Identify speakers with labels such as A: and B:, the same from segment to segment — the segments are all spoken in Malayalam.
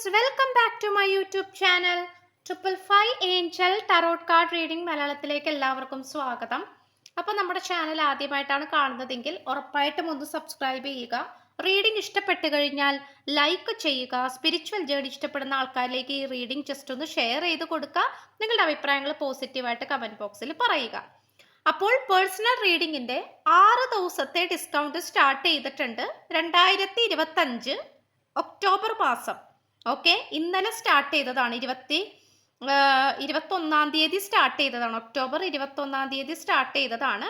A: Friends welcome back to my YouTube channel triple five angel tarot card reading മലയാളത്തിലേക്ക് എല്ലാവർക്കും സ്വാഗതം. അപ്പോൾ നമ്മുടെ ചാനൽ ആദ്യമായിട്ടാണ് കാണുന്നതെങ്കിൽ ഉറപ്പായിട്ടും ഒന്ന് സബ്സ്ക്രൈബ് ചെയ്യുക. റീഡിംഗ് ഇഷ്ടപ്പെട്ടു കഴിഞ്ഞാൽ ലൈക്ക് ചെയ്യുക. സ്പിരിച്വൽ ജേർണി ഇഷ്ടപ്പെടുന്ന ആൾക്കാരിലേക്ക് ഈ റീഡിംഗ് ജസ്റ്റ് ഒന്ന് ഷെയർ ചെയ്ത് കൊടുക്കുക. നിങ്ങളുടെ അഭിപ്രായങ്ങൾ പോസിറ്റീവായിട്ട് കമന്റ് ബോക്സിൽ പറയുക. അപ്പോൾ പേഴ്സണൽ റീഡിങ്ങിന്റെ ആറ് ദിവസത്തെ ഡിസ്കൗണ്ട് സ്റ്റാർട്ട് ചെയ്തിട്ടുണ്ട്. രണ്ടായിരത്തി ഒക്ടോബർ മാസം. ഓക്കെ ഇന്നലെ സ്റ്റാർട്ട് ചെയ്തതാണ്. ഇരുപത്തി ഇരുപത്തൊന്നാം തീയതി സ്റ്റാർട്ട് ചെയ്തതാണ്. ഒക്ടോബർ ഇരുപത്തൊന്നാം തീയതി സ്റ്റാർട്ട് ചെയ്തതാണ്.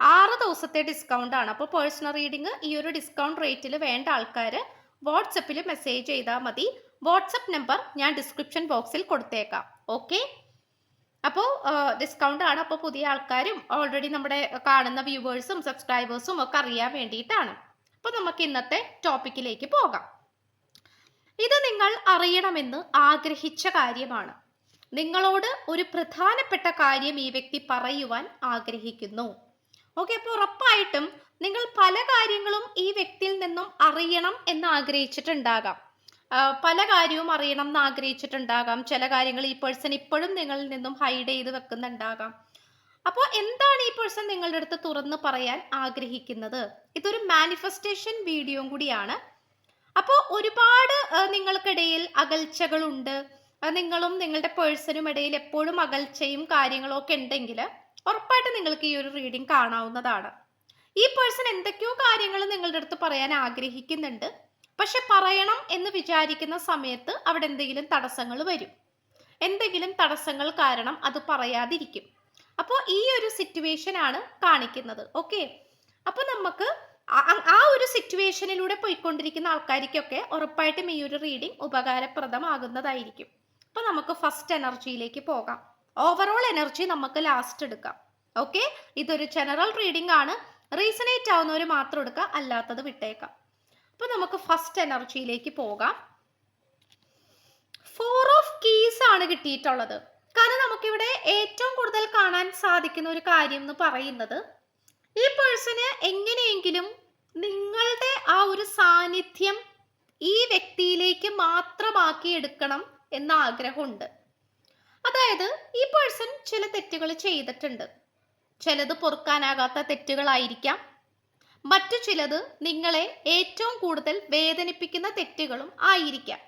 A: ആറ് ദിവസത്തെ ഡിസ്കൗണ്ട് ആണ്. അപ്പോൾ പേഴ്സണൽ റീഡിംഗ് ഈ ഒരു ഡിസ്കൗണ്ട് റേറ്റിൽ വേണ്ട ആൾക്കാർ വാട്സപ്പിൽ മെസ്സേജ് ചെയ്താൽ മതി. വാട്സപ്പ് നമ്പർ ഞാൻ ഡിസ്ക്രിപ്ഷൻ ബോക്സിൽ കൊടുത്തേക്കാം. ഓക്കെ അപ്പോൾ ഡിസ്കൗണ്ട് ആണ് അപ്പോൾ പുതിയ ആൾക്കാരും ഓൾറെഡി നമ്മുടെ കാണുന്ന വ്യൂവേഴ്സും സബ്സ്ക്രൈബേഴ്സും ഒക്കെ അറിയാൻ വേണ്ടിയിട്ടാണ്. അപ്പോൾ നമുക്ക് ഇന്നത്തെ ടോപ്പിക്കിലേക്ക് പോകാം. ഇത് നിങ്ങൾ അറിയണമെന്ന് ആഗ്രഹിച്ച കാര്യമാണ്. നിങ്ങളോട് ഒരു പ്രധാനപ്പെട്ട കാര്യം ഈ വ്യക്തി പറയുവാൻ ആഗ്രഹിക്കുന്നു. ഓക്കെ അപ്പോൾ ഉറപ്പായിട്ടും നിങ്ങൾ പല കാര്യങ്ങളും ഈ വ്യക്തിയിൽ നിന്നും അറിയണം എന്ന് ആഗ്രഹിച്ചിട്ടുണ്ടാകാം. പല കാര്യവും അറിയണം എന്ന് ആഗ്രഹിച്ചിട്ടുണ്ടാകാം. ചില കാര്യങ്ങൾ ഈ പേഴ്സൺ ഇപ്പോഴും നിങ്ങളിൽ നിന്നും ഹൈഡ് ചെയ്ത് വെക്കുന്നുണ്ടാകാം. അപ്പോൾ എന്താണ് ഈ പേഴ്സൺ നിങ്ങളുടെ അടുത്ത് തുറന്ന് പറയാൻ ആഗ്രഹിക്കുന്നത്? ഇതൊരു മാനിഫെസ്റ്റേഷൻ വീഡിയോ കൂടിയാണ്. അപ്പോൾ ഒരുപാട് നിങ്ങൾക്കിടയിൽ അകൽച്ചകളുണ്ട്. നിങ്ങളും നിങ്ങളുടെ പേഴ്സണും ഇടയിൽ എപ്പോഴും അകൽച്ചയും കാര്യങ്ങളും ഒക്കെ ഉണ്ടെങ്കിൽ ഉറപ്പായിട്ട് നിങ്ങൾക്ക് ഈ ഒരു റീഡിംഗ് കാണാവുന്നതാണ്. ഈ പേഴ്സൺ എന്തൊക്കെയോ കാര്യങ്ങൾ നിങ്ങളുടെ അടുത്ത് പറയാൻ ആഗ്രഹിക്കുന്നുണ്ട്. പക്ഷെ പറയണം എന്ന് വിചാരിക്കുന്ന സമയത്ത് അവിടെ എന്തെങ്കിലും തടസ്സങ്ങൾ വരും. എന്തെങ്കിലും തടസ്സങ്ങൾ കാരണം അത് പറയാതിരിക്കും. അപ്പോൾ ഈ ഒരു സിറ്റുവേഷൻ ആണ് കാണിക്കുന്നത്. ഓക്കെ അപ്പോൾ നമുക്ക് ആ- ഒരു സിറ്റുവേഷനിലൂടെ പോയിക്കൊണ്ടിരിക്കുന്ന ആൾക്കാർക്കൊക്കെ ഉറപ്പായിട്ടും ഈ ഒരു റീഡിംഗ് ഉപകാരപ്രദമാകുന്നതായിരിക്കും. അപ്പോൾ നമുക്ക് ഫസ്റ്റ് എനർജിയിലേക്ക് പോകാം. ഓവറോൾ എനർജി നമുക്ക് ലാസ്റ്റ് എടുക്കാം. ഓക്കെ ഇതൊരു ജനറൽ റീഡിംഗ് ആണ്. റീസണേറ്റ് ആവുന്നവർ മാത്രം എടുക്കുക അല്ലാത്തത് വിട്ടേക്കാം. അപ്പോൾ നമുക്ക് ഫസ്റ്റ് എനർജിയിലേക്ക് പോകാം. ഫോർ ഓഫ് കീസ് ആണ് കിട്ടിയിട്ടുള്ളത്. കാരണം നമുക്കിവിടെ ഏറ്റവും കൂടുതൽ കാണാൻ സാധിക്കുന്ന ഒരു കാര്യം എന്ന് പറയുന്നത് ഈ പേഴ്സണ് എങ്ങനെയെങ്കിലും നിങ്ങളുടെ ആ ഒരു സാന്നിധ്യം ഈ വ്യക്തിയിലേക്ക് മാത്രമാക്കി എടുക്കണം എന്ന ആഗ്രഹമുണ്ട്. അതായത് ഈ പേഴ്സൺ ചില തെറ്റുകൾ ചെയ്തിട്ടുണ്ട്. ചിലത് പൊറുക്കാനാകാത്ത തെറ്റുകളായിരിക്കാം. മറ്റു ചിലത് നിങ്ങളെ ഏറ്റവും കൂടുതൽ വേദനിപ്പിക്കുന്ന തെറ്റുകളും ആയിരിക്കാം.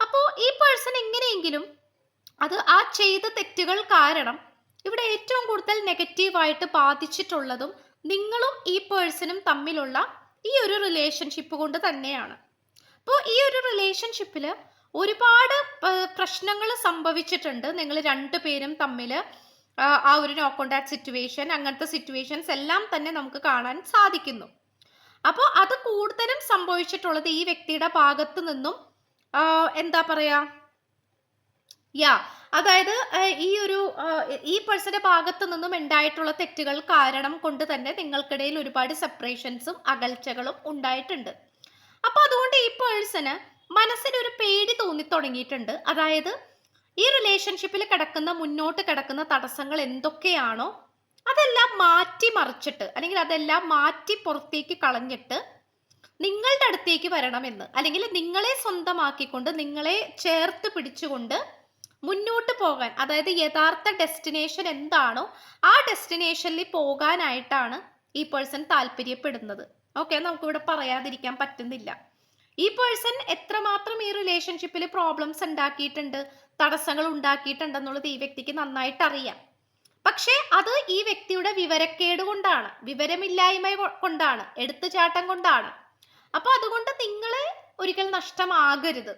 A: അപ്പോൾ ഈ പേഴ്സൺ എങ്ങനെയെങ്കിലും അത് ആ ചെയ്ത തെറ്റുകൾ കാരണം ഇവിടെ ഏറ്റവും കൂടുതൽ നെഗറ്റീവായിട്ട് ബാധിച്ചിട്ടുള്ളതും നിങ്ങളും ഈ പേഴ്സണും തമ്മിലുള്ള ഈ ഒരു റിലേഷൻഷിപ്പ് കൊണ്ട് തന്നെയാണ്. അപ്പോൾ ഈ ഒരു റിലേഷൻഷിപ്പിൽ ഒരുപാട് പ്രശ്നങ്ങൾ സംഭവിച്ചിട്ടുണ്ട്. നിങ്ങൾ രണ്ടുപേരും തമ്മിൽ ആ ഒരു നോ കോണ്ടാക്ട് സിറ്റുവേഷൻ അങ്ങനത്തെ സിറ്റുവേഷൻസ് എല്ലാം തന്നെ നമുക്ക് കാണാൻ സാധിക്കുന്നു. അപ്പോൾ അത് കൂടുതലും സംഭവിച്ചിട്ടുള്ളത് ഈ വ്യക്തിയുടെ ഭാഗത്ത് നിന്നും എന്താ പറയാ യാ അതായത് ഈ ഒരു ഈ പേഴ്സന്റെ ഭാഗത്തു നിന്നും ഉണ്ടായിട്ടുള്ള തെറ്റുകൾ കാരണം കൊണ്ട് തന്നെ നിങ്ങൾക്കിടയിൽ ഒരുപാട് സെപ്പറേഷൻസും അകൽച്ചകളും ഉണ്ടായിട്ടുണ്ട്. അപ്പൊ അതുകൊണ്ട് ഈ പേഴ്സന് മനസ്സിന് ഒരു പേടി തോന്നി തുടങ്ങിയിട്ടുണ്ട്. അതായത് ഈ റിലേഷൻഷിപ്പിൽ കിടക്കുന്ന മുന്നോട്ട് കിടക്കുന്ന തടസ്സങ്ങൾ എന്തൊക്കെയാണോ അതെല്ലാം മാറ്റി മറിച്ചിട്ട് അല്ലെങ്കിൽ അതെല്ലാം മാറ്റി പുറത്തേക്ക് കളഞ്ഞിട്ട് നിങ്ങളുടെ അടുത്തേക്ക് വരണമെന്ന് അല്ലെങ്കിൽ നിങ്ങളെ സ്വന്തമാക്കിക്കൊണ്ട് നിങ്ങളെ ചേർത്ത് പിടിച്ചുകൊണ്ട് മുന്നോട്ട് പോകാൻ അതായത് യഥാർത്ഥ ഡെസ്റ്റിനേഷൻ എന്താണോ ആ ഡെസ്റ്റിനേഷനിൽ പോകാനായിട്ടാണ് ഈ പേഴ്സൺ താല്പര്യപ്പെടുന്നത്. ഓക്കെ നമുക്കിവിടെ പറയാതിരിക്കാൻ പറ്റുന്നില്ല. ഈ പേഴ്സൺ എത്രമാത്രം ഈ റിലേഷൻഷിപ്പിൽ പ്രോബ്ലംസ് ഉണ്ടാക്കിയിട്ടുണ്ട് തടസ്സങ്ങൾ ഉണ്ടാക്കിയിട്ടുണ്ടെന്നുള്ളത് ഈ വ്യക്തിക്ക് നന്നായിട്ട് അറിയാം പക്ഷേ അത് ഈ വ്യക്തിയുടെ വിവരക്കേട് കൊണ്ടാണ് വിവരമില്ലായ്മ കൊണ്ടാണ് എടുത്തുചാട്ടം കൊണ്ടാണ്. അപ്പൊ അതുകൊണ്ട് നിങ്ങളെ ഒരിക്കൽ നഷ്ടമാകരുത്.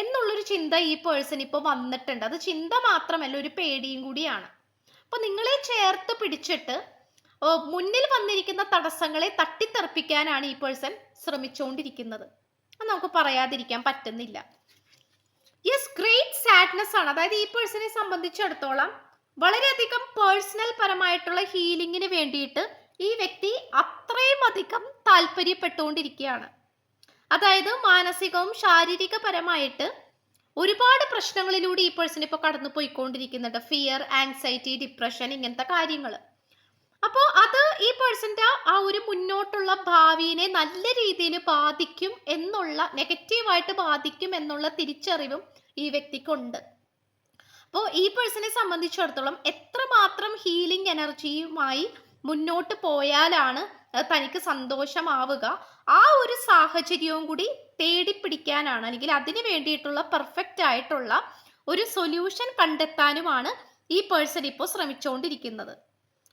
A: എന്നുള്ളൊരു ചിന്ത ഈ പേഴ്സൺ ഇപ്പോൾ വന്നിട്ടുണ്ട്. അത് ചിന്ത മാത്രമല്ല ഒരു പേടിയും കൂടിയാണ്. അപ്പോൾ നിങ്ങളെ ചേർത്ത് പിടിച്ചിട്ട് മുന്നിൽ വന്നിരിക്കുന്ന തടസ്സങ്ങളെ തട്ടിത്തെറിപ്പിക്കാനാണ് ഈ പേഴ്സൺ ശ്രമിച്ചുകൊണ്ടിരിക്കുന്നത് അത് നമുക്ക് പറയാതിരിക്കാൻ പറ്റുന്നില്ല. യെസ് ഗ്രേറ്റ് സാഡ്നെസ് ആണ്. അതായത് ഈ പേഴ്സണെ സംബന്ധിച്ചിടത്തോളം വളരെയധികം പേഴ്സണൽ പരമായിട്ടുള്ള ഹീലിംഗിന് വേണ്ടിയിട്ട് ഈ വ്യക്തി അത്രയും അധികം താല്പര്യപ്പെട്ടുകൊണ്ടിരിക്കുകയാണ്. അതായത് മാനസികവും ശാരീരികപരമായിട്ട് ഒരുപാട് പ്രശ്നങ്ങളിലൂടെ ഈ പേഴ്സൺ ഇപ്പോൾ കടന്നു പോയിക്കൊണ്ടിരിക്കുന്നുണ്ട് ഫിയർ ആങ്സൈറ്റി ഡിപ്രഷൻ ഇങ്ങനത്തെ കാര്യങ്ങൾ അപ്പോൾ അത് ഈ പേഴ്സന്റെ ആ ഒരു മുന്നോട്ടുള്ള ഭാവിയെ നല്ല രീതിയിൽ ബാധിക്കും എന്നുള്ള നെഗറ്റീവായിട്ട് ബാധിക്കും എന്നുള്ള തിരിച്ചറിവും ഈ വ്യക്തിക്കുണ്ട്. അപ്പോൾ ഈ പേഴ്സണെ സംബന്ധിച്ചിടത്തോളം എത്രമാത്രം ഹീലിംഗ് എനർജിയുമായി മുന്നോട്ട് പോയാലാണ് തനിക്ക് സന്തോഷമാവുക. ആ ഒരു സാഹചര്യവും കൂടി തേടിപ്പിടിക്കാനാണ് അല്ലെങ്കിൽ അതിന് വേണ്ടിയിട്ടുള്ള പെർഫെക്റ്റ് ആയിട്ടുള്ള ഒരു സൊല്യൂഷൻ കണ്ടെത്താനുമാണ് ഈ പേഴ്സൺ ഇപ്പോൾ ശ്രമിച്ചുകൊണ്ടിരിക്കുന്നത്.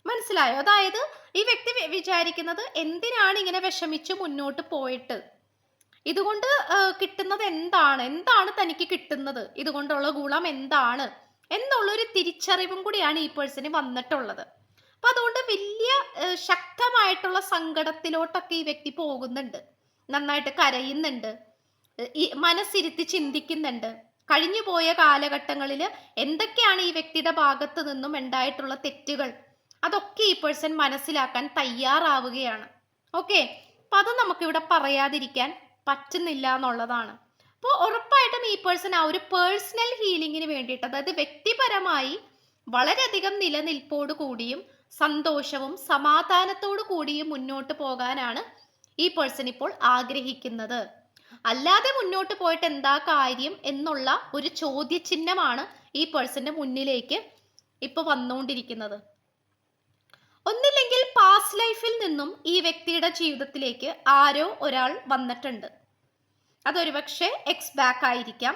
A: മനസ്സിലായോ? അതായത് ഈ വ്യക്തി വിചാരിക്കുന്നത് എന്തിനാണ് ഇങ്ങനെ വിഷമിച്ച് മുന്നോട്ട് പോയിട്ട്? ഇതുകൊണ്ട് കിട്ടുന്നത് എന്താണ്? എന്താണ് തനിക്ക് കിട്ടുന്നത്? ഇതുകൊണ്ടുള്ള ഗുണം എന്താണ്? എന്നുള്ളൊരു തിരിച്ചറിവും കൂടിയാണ് ഈ പേഴ്സന് വന്നിട്ടുള്ളത്. അപ്പൊ അതുകൊണ്ട് വലിയ ശക്തമായിട്ടുള്ള സങ്കടത്തിലോട്ടൊക്കെ ഈ വ്യക്തി പോകുന്നുണ്ട്. നന്നായിട്ട് കരയുന്നുണ്ട്. മനസ്സിരുത്തി ചിന്തിക്കുന്നുണ്ട്. കഴിഞ്ഞു പോയ കാലഘട്ടങ്ങളിൽ എന്തൊക്കെയാണ് ഈ വ്യക്തിയുടെ ഭാഗത്ത് നിന്നും ഉണ്ടായിട്ടുള്ള തെറ്റുകൾ? അതൊക്കെ ഈ പേഴ്സൺ മനസ്സിലാക്കാൻ തയ്യാറാവുകയാണ്. ഓക്കെ? അപ്പൊ അത് നമുക്കിവിടെ പറയാതിരിക്കാൻ പറ്റുന്നില്ല എന്നുള്ളതാണ്. അപ്പോൾ ഉറപ്പായിട്ടും ഈ പേഴ്സൺ ആ ഒരു പേഴ്സണൽ ഹീലിങ്ങിന് വേണ്ടിയിട്ട് അതായത് വ്യക്തിപരമായി വളരെയധികം നിലനിൽപ്പോട് കൂടിയും സന്തോഷവും സമാധാനത്തോടു കൂടിയും മുന്നോട്ട് പോകാനാണ് ഈ പേഴ്സൺ ഇപ്പോൾ ആഗ്രഹിക്കുന്നത്. അല്ലാതെ മുന്നോട്ട് പോയിട്ട് എന്താ കാര്യം എന്നുള്ള ഒരു ചോദ്യചിഹ്നമാണ് ഈ പേഴ്സന്റെ മുന്നിലേക്ക് ഇപ്പൊ വന്നുകൊണ്ടിരിക്കുന്നത്. ഒന്നില്ലെങ്കിൽ പാസ്റ്റ് ലൈഫിൽ നിന്നും ഈ വ്യക്തിയുടെ ജീവിതത്തിലേക്ക് ആരോ ഒരാൾ വന്നിട്ടുണ്ട്. അതൊരുപക്ഷെ എക്സ് ബാക്ക് ആയിരിക്കാം.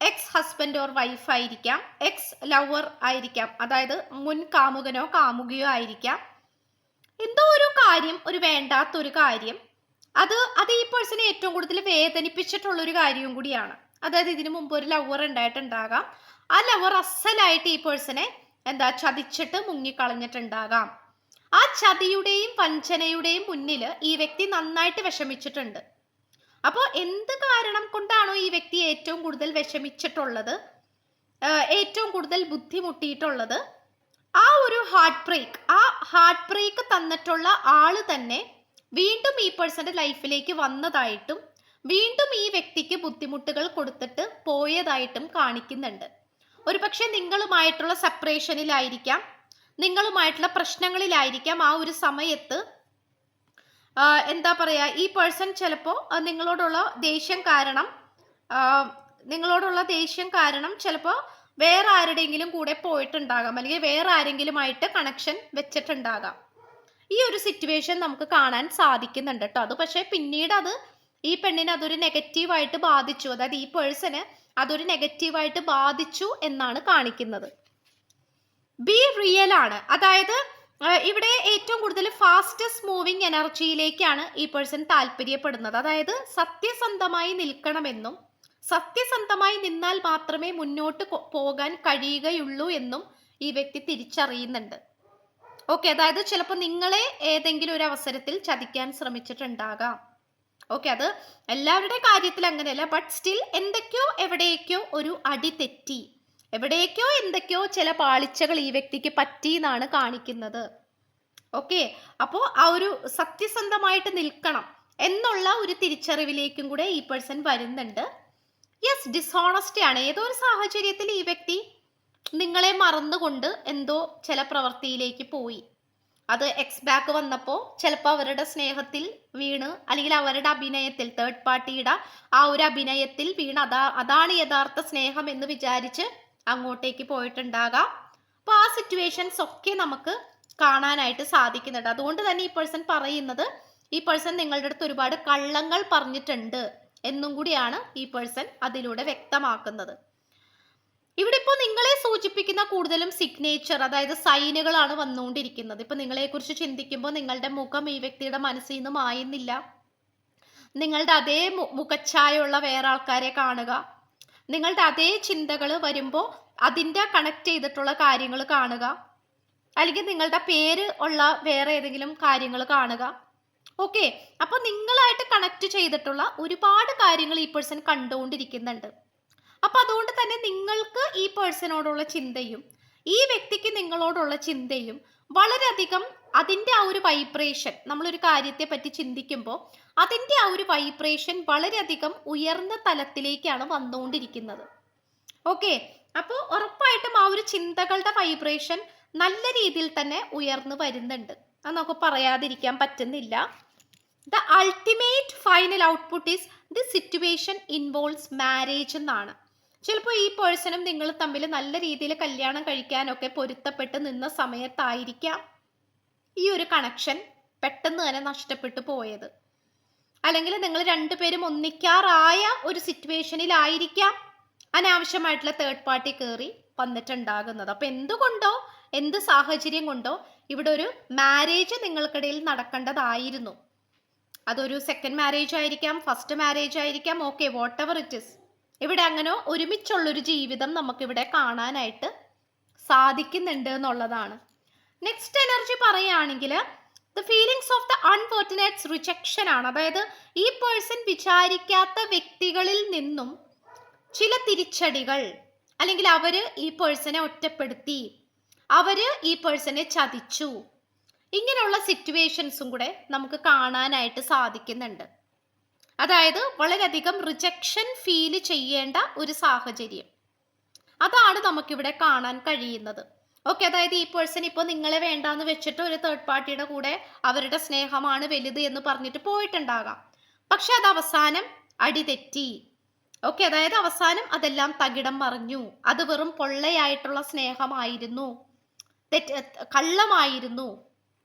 A: എക്സ് ഹസ്ബൻഡ് ഓർ വൈഫ് ആയിരിക്കാം. എക്സ് ലവർ ആയിരിക്കാം. അതായത് മുൻ കാമുകനോ കാമുകയോ ആയിരിക്കാം. എന്തോ ഒരു കാര്യം ഒരു വേണ്ടാത്ത ഒരു കാര്യം. അത് അത് ഈ പേഴ്സണെ ഏറ്റവും കൂടുതൽ വേദനിപ്പിച്ചിട്ടുള്ള ഒരു കാര്യവും കൂടിയാണ്. അതായത് ഇതിനു മുമ്പ് ഒരു ലവർ ഉണ്ടായിട്ടുണ്ടാകാം. ആ ലവർ അസലായിട്ട് ഈ പേഴ്സണെ എന്താ ചതിച്ചിട്ട് മുങ്ങിക്കളഞ്ഞിട്ടുണ്ടാകാം. ആ ചതിയുടെയും വഞ്ചനയുടെയും മുന്നിൽ ഈ വ്യക്തി നന്നായിട്ട് വിഷമിച്ചിട്ടുണ്ട്. അപ്പോൾ എന്ത് കാരണം കൊണ്ടാണോ ഈ വ്യക്തി ഏറ്റവും കൂടുതൽ വിഷമിച്ചിട്ടുള്ളത്? ഏറ്റവും കൂടുതൽ ബുദ്ധിമുട്ടിയിട്ടുള്ളത്? ആ ഒരു ഹാർട്ട് ബ്രേക്ക് ആ ഹാർട്ട് ബ്രേക്ക് തന്നിട്ടുള്ള ആൾ തന്നെ വീണ്ടും ഈ പേഴ്സന്റെ ലൈഫിലേക്ക് വന്നതായിട്ടും വീണ്ടും ഈ വ്യക്തിക്ക് ബുദ്ധിമുട്ടുകൾ കൊടുത്തിട്ട് പോയതായിട്ടും കാണിക്കുന്നുണ്ട്. ഒരു പക്ഷെ നിങ്ങളുമായിട്ടുള്ള സെപ്പറേഷനിലായിരിക്കാം നിങ്ങളുമായിട്ടുള്ള പ്രശ്നങ്ങളിലായിരിക്കാം ആ ഒരു സമയത്ത് എന്താ പറയുക ഈ പേഴ്സൺ ചിലപ്പോൾ നിങ്ങളോടുള്ള ദേഷ്യം കാരണം നിങ്ങളോടുള്ള ദേഷ്യം കാരണം ചിലപ്പോൾ വേറെ ആരുടെയെങ്കിലും കൂടെ പോയിട്ടുണ്ടാകാം അല്ലെങ്കിൽ വേറെ ആരെങ്കിലുമായിട്ട് കണക്ഷൻ വെച്ചിട്ടുണ്ടാകാം. ഈ ഒരു സിറ്റുവേഷൻ നമുക്ക് കാണാൻ സാധിക്കുന്നുണ്ട് കേട്ടോ അത് പക്ഷേ പിന്നീട് അത് ഈ പെണ്ണിനെ അതൊരു നെഗറ്റീവായിട്ട് ബാധിച്ചു. അതായത് ഈ പേഴ്സണ് അതൊരു നെഗറ്റീവായിട്ട് ബാധിച്ചു എന്നാണ് കാണിക്കുന്നത്. ബി റിയൽ ആണ്. അതായത് ഇവിടെ ഏറ്റവും കൂടുതൽ ഫാസ്റ്റസ്റ്റ് മൂവിങ് എനർജിയിലേക്കാണ് ഈ പേഴ്സൺ താല്പര്യപ്പെടുന്നത്. അതായത് സത്യസന്ധമായി നിൽക്കണമെന്നും സത്യസന്ധമായി നിന്നാൽ മാത്രമേ മുന്നോട്ട് പോകാൻ കഴിയുകയുള്ളൂ എന്നും ഈ വ്യക്തി തിരിച്ചറിയുന്നുണ്ട്. ഓക്കെ അതായത് ചിലപ്പോൾ നിങ്ങളെ ഏതെങ്കിലും ഒരു അവസരത്തിൽ ചതിക്കാൻ ശ്രമിച്ചിട്ടുണ്ടാകാം. ഓക്കെ അത് എല്ലാവരുടെ കാര്യത്തിൽ അങ്ങനെയല്ല ബട്ട് സ്റ്റിൽ എന്തൊക്കെയോ എവിടേക്കോ ഒരു അടി തെറ്റി. എവിടേക്കോ എന്തൊക്കെയോ ചില പാളിച്ചകൾ ഈ വ്യക്തിക്ക് പറ്റി എന്നാണ് കാണിക്കുന്നത്. ഓക്കെ? അപ്പോൾ ആ ഒരു സത്യസന്ധമായിട്ട് നിൽക്കണം എന്നുള്ള ഒരു തിരിച്ചറിവിലേക്കും കൂടെ ഈ പേഴ്സൺ വരുന്നുണ്ട്. യെസ് ഡിസോണസ്റ്റി ആണ്. ഏതോ ഒരു സാഹചര്യത്തിൽ ഈ വ്യക്തി നിങ്ങളെ മറന്നുകൊണ്ട് എന്തോ ചില പ്രവൃത്തിയിലേക്ക് പോയി. അത് എക്സ് ബാക്ക് വന്നപ്പോൾ ചിലപ്പോൾ അവരുടെ സ്നേഹത്തിൽ വീണ് അല്ലെങ്കിൽ അവരുടെ അഭിനയത്തിൽ തേർഡ് പാർട്ടിയുടെ ആ ഒരു അഭിനയത്തിൽ വീണ്. അതാ അതാണ് യഥാർത്ഥ സ്നേഹം എന്ന് വിചാരിച്ച് അങ്ങോട്ടേക്ക് പോയിട്ടുണ്ടാകാം. അപ്പോൾ ആ സിറ്റുവേഷൻസ് ഒക്കെ നമുക്ക് കാണാനായിട്ട് സാധിക്കുന്നുണ്ട്. അതുകൊണ്ട് തന്നെ ഈ പേഴ്സൺ പറയുന്നത് ഈ പേഴ്സൺ നിങ്ങളുടെ അടുത്ത് ഒരുപാട് കള്ളങ്ങൾ പറഞ്ഞിട്ടുണ്ട് എന്നും കൂടിയാണ് ഈ പേഴ്സൺ അതിലൂടെ വ്യക്തമാക്കുന്നത്. ഇവിടെ ഇപ്പോൾ നിങ്ങളെ സൂചിപ്പിക്കുന്ന കൂടുതലും സിഗ്നേച്ചർ അതായത് സൈനുകളാണ് വന്നുകൊണ്ടിരിക്കുന്നത്. ഇപ്പൊ നിങ്ങളെക്കുറിച്ച് ചിന്തിക്കുമ്പോൾ നിങ്ങളുടെ മുഖം ഈ വ്യക്തിയുടെ മനസ്സിൽ നിന്ന് മായുന്നില്ല. നിങ്ങളുടെ അതേ മുഖച്ഛായുള്ള വേറെ ആൾക്കാരെ കാണുക. നിങ്ങളുടെ അതേ ചിന്തകൾ വരുമ്പോൾ അതിന്റെ കണക്ട് ചെയ്തിട്ടുള്ള കാര്യങ്ങൾ കാണുക. അല്ലെങ്കിൽ നിങ്ങളുടെ പേര് ഉള്ള വേറെ ഏതെങ്കിലും കാര്യങ്ങൾ കാണുക. ഓക്കെ അപ്പോൾ നിങ്ങളായിട്ട് കണക്ട് ചെയ്തിട്ടുള്ള ഒരുപാട് കാര്യങ്ങൾ ഈ പേഴ്സൺ കണ്ടുകൊണ്ടിരിക്കുന്നുണ്ട്. അപ്പൊ അതുകൊണ്ട് തന്നെ നിങ്ങൾക്ക് ഈ പേഴ്സണോടുള്ള ചിന്തയും ഈ വ്യക്തിക്ക് നിങ്ങളോടുള്ള ചിന്തയും വളരെയധികം അതിന്റെ ആ ഒരു വൈബ്രേഷൻ നമ്മളൊരു കാര്യത്തെ പറ്റി ചിന്തിക്കുമ്പോൾ അതിന്റെ ആ ഒരു വൈബ്രേഷൻ വളരെയധികം ഉയർന്ന തലത്തിലേക്കാണ് വന്നുകൊണ്ടിരിക്കുന്നത്. ഓക്കെ അപ്പോൾ ഉറപ്പായിട്ടും ആ ഒരു ചിന്തകളുടെ വൈബ്രേഷൻ നല്ല രീതിയിൽ തന്നെ ഉയർന്നു വരുന്നുണ്ട്. അത് നമുക്ക് പറയാതിരിക്കാൻ പറ്റുന്നില്ല. The ultimate final output is the situation involves marriage എന്നാണ്. ചിലപ്പോൾ ഈ പേഴ്സണും നിങ്ങൾ തമ്മിൽ നല്ല രീതിയിൽ കല്യാണം കഴിക്കാനൊക്കെ പൊരുത്തപ്പെട്ട് നിന്ന സമയത്തായിരിക്കാം ഈ ഒരു കണക്ഷൻ പെട്ടെന്ന് തന്നെ നഷ്ടപ്പെട്ടു പോയത്. അല്ലെങ്കിൽ നിങ്ങൾ രണ്ടുപേരും ഒന്നിക്കാറായ ഒരു സിറ്റുവേഷനിലായിരിക്കാം അനാവശ്യമായിട്ടുള്ള തേർഡ് പാർട്ടി കയറി വന്നിട്ടുണ്ടാകുന്നത്. അപ്പം എന്തുകൊണ്ടോ എന്ത് സാഹചര്യം കൊണ്ടോ ഇവിടെ ഒരു മാരേജ് നിങ്ങൾക്കിടയിൽ നടക്കേണ്ടതായിരുന്നു. അതൊരു സെക്കൻഡ് മാരേജ് ആയിരിക്കാം ഫസ്റ്റ് മാരേജ് ആയിരിക്കാം okay whatever it is ഇവിടെ അങ്ങനെ ഒരുമിച്ചുള്ളൊരു ജീവിതം നമുക്കിവിടെ കാണാനായിട്ട് സാധിക്കുന്നുണ്ട് എന്നുള്ളതാണ് നെക്സ്റ്റ് എനർജി പറയുകയാണെങ്കിൽ the feelings of the unfortunates rejection ആണ്. അതായത് ഈ പേഴ്സൺ വിചാരിക്കാത്ത വ്യക്തികളിൽ നിന്നും ചില തിരിച്ചടികൾ അല്ലെങ്കിൽ അവർ ഈ പേഴ്സണെ ഒറ്റപ്പെടുത്തി അവർ ഈ പേഴ്സണെ ചതിച്ചു ഇങ്ങനെയുള്ള സിറ്റുവേഷൻസും കൂടെ നമുക്ക് കാണാനായിട്ട് സാധിക്കുന്നുണ്ട്. അതായത് വളരെയധികം റിജക്ഷൻ ഫീൽ ചെയ്യേണ്ട ഒരു സാഹചര്യം. അതാണ് നമുക്കിവിടെ കാണാൻ കഴിയുന്നത്. ഓക്കെ അതായത് ഈ പേഴ്സൺ ഇപ്പോൾ നിങ്ങളെ വേണ്ടാന്ന് വെച്ചിട്ട് ഒരു തേർഡ് പാർട്ടിയുടെ കൂടെ അവരുടെ സ്നേഹമാണ് വലുത് എന്ന് പറഞ്ഞിട്ട് പോയിട്ടുണ്ടാകാം. പക്ഷെ അത് അവസാനം അടിതെറ്റി ഓക്കെ അതായത് അവസാനം അതെല്ലാം തകിടം മറിഞ്ഞു. അത് വെറും പൊള്ളയായിട്ടുള്ള സ്നേഹമായിരുന്നു. തെറ്റ് കള്ളമായിരുന്നു.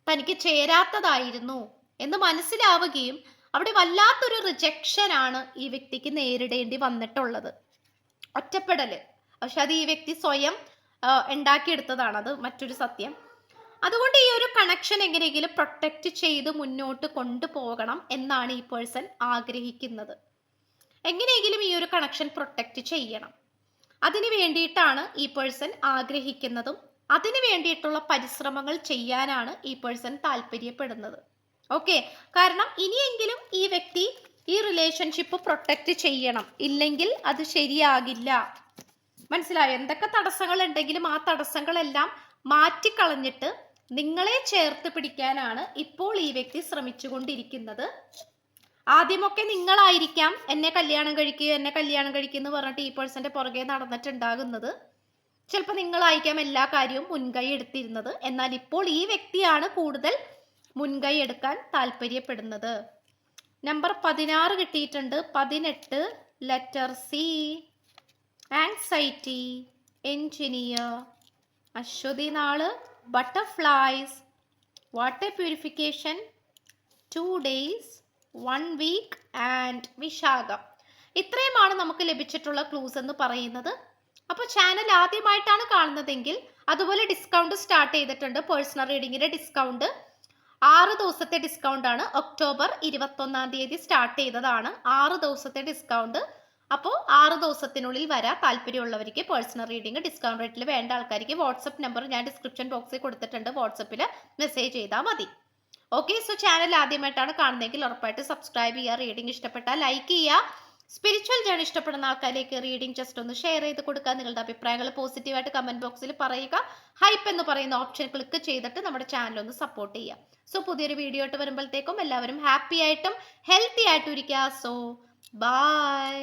A: തനിക്ക് ചേരാത്തതായിരുന്നു എന്ന് മനസ്സിലാവുകയും അവിടെ വല്ലാത്തൊരു റിജക്ഷൻ ആണ് ഈ വ്യക്തിക്ക് നേരിടേണ്ടി വന്നിട്ടുള്ളത്. ഒറ്റപ്പെടൽ. പക്ഷെ അത് ഈ വ്യക്തി സ്വയം ഉണ്ടാക്കിയെടുത്തതാണ്. അത് മറ്റൊരു സത്യം. അതുകൊണ്ട് ഈ ഒരു കണക്ഷൻ എങ്ങനെയെങ്കിലും പ്രൊട്ടക്റ്റ് ചെയ്ത് മുന്നോട്ട് കൊണ്ടുപോകണം എന്നാണ് ഈ പേഴ്സൺ ആഗ്രഹിക്കുന്നത്. എങ്ങനെയെങ്കിലും ഈ ഒരു കണക്ഷൻ പ്രൊട്ടക്റ്റ് ചെയ്യണം. അതിന് വേണ്ടിയിട്ടാണ് ഈ പേഴ്സൺ ആഗ്രഹിക്കുന്നതും അതിന് വേണ്ടിയിട്ടുള്ള പരിശ്രമങ്ങൾ ചെയ്യാനാണ് ഈ പേഴ്സൺ താല്പര്യപ്പെടുന്നത്. ഓക്കെ കാരണം ഇനിയെങ്കിലും ഈ വ്യക്തി ഈ റിലേഷൻഷിപ്പ് പ്രൊട്ടക്റ്റ് ചെയ്യണം. ഇല്ലെങ്കിൽ അത് ശരിയാകില്ല. മനസ്സിലായോ? എന്തൊക്കെ തടസ്സങ്ങൾ ഉണ്ടെങ്കിലും ആ തടസ്സങ്ങളെല്ലാം മാറ്റിക്കളഞ്ഞിട്ട് നിങ്ങളെ ചേർത്ത് പിടിക്കാനാണ് ഇപ്പോൾ ഈ വ്യക്തി ശ്രമിച്ചുകൊണ്ടിരിക്കുന്നത്. ആദ്യമൊക്കെ നിങ്ങളായിരിക്കാം എന്നെ കല്യാണം കഴിക്കുക എന്നെ കല്യാണം കഴിക്കുക എന്ന് പറഞ്ഞിട്ട് ഈ പേഴ്സന്റെ പുറകെ നടന്നിട്ടുണ്ടാകുന്നത്. ചിലപ്പോൾ നിങ്ങളായിരിക്കാം എല്ലാ കാര്യവും മുൻകൈ എടുത്തിരുന്നത്. എന്നാൽ ഇപ്പോൾ ഈ വ്യക്തിയാണ് കൂടുതൽ മുൻകൈ എടുക്കാൻ താല്പര്യപ്പെടുന്നത്. നമ്പർ പതിനാറ് കിട്ടിയിട്ടുണ്ട്. പതിനെട്ട് letter C. Anxiety engineer Ashwathi നാൾ butterflies water purification two days one week and Vishakham. ഇത്രയുമാണ് നമുക്ക് ലഭിച്ചിട്ടുള്ള ക്ലൂസ് എന്ന് പറയുന്നത്. അപ്പോൾ ചാനൽ ആദ്യമായിട്ടാണ് കാണുന്നതെങ്കിൽ അതുപോലെ ഡിസ്കൗണ്ട് സ്റ്റാർട്ട് ചെയ്തിട്ടുണ്ട്. പേഴ്സണൽ റീഡിങ്ങിന്റെ ഡിസ്കൗണ്ട് ആറ് ദിവസത്തെ ഡിസ്കൗണ്ട് ആണ് ഒക്ടോബർ ഇരുപത്തൊന്നാം തീയതി സ്റ്റാർട്ട് ചെയ്തതാണ്. ആറ് ദിവസത്തെ ഡിസ്കൗണ്ട് അപ്പോൾ ആറ് ദിവസത്തിനുള്ളിൽ വരാൻ താല്പര്യമുള്ളവർക്ക് പേഴ്സണൽ റീഡിംഗ് ഡിസ്കൗണ്ട് റേറ്റിൽ വേണ്ട ആൾക്കാർക്ക് വാട്സപ്പ് നമ്പർ ഞാൻ ഡിസ്ക്രിപ്ഷൻ ബോക്സിൽ കൊടുത്തിട്ടുണ്ട്. വാട്സപ്പിൽ മെസ്സേജ് ചെയ്താൽ മതി. ഓക്കെ സോ ചാനൽ ആദ്യമായിട്ടാണ് കാണുന്നതെങ്കിൽ ഉറപ്പായിട്ട് സബ്സ്ക്രൈബ് ചെയ്യുക റീഡിംഗ് ഇഷ്ടപ്പെട്ടാൽ ലൈക്ക് ചെയ്യുക. സ്പിരിച്വൽ ജേണി ഇഷ്ടപ്പെടുന്ന ആൾക്കാരിലേക്ക് റീഡിംഗ് ജസ്റ്റ് ഒന്ന് ഷെയർ ചെയ്ത് കൊടുക്കുക. നിങ്ങളുടെ അഭിപ്രായങ്ങൾ പോസിറ്റീവായിട്ട് കമന്റ് ബോക്സിൽ പറയുക. ഹൈപ്പ് എന്ന് പറയുന്ന ഓപ്ഷൻ ക്ലിക്ക് ചെയ്തിട്ട് നമ്മുടെ ചാനൽ ഒന്ന് സപ്പോർട്ട് ചെയ്യുക. സോ പുതിയൊരു വീഡിയോ ആയിട്ട് വരുമ്പോഴത്തേക്കും എല്ലാവരും ഹാപ്പി ആയിട്ടും ഹെൽത്തി ആയിട്ടും ഇരിക്കുക. So by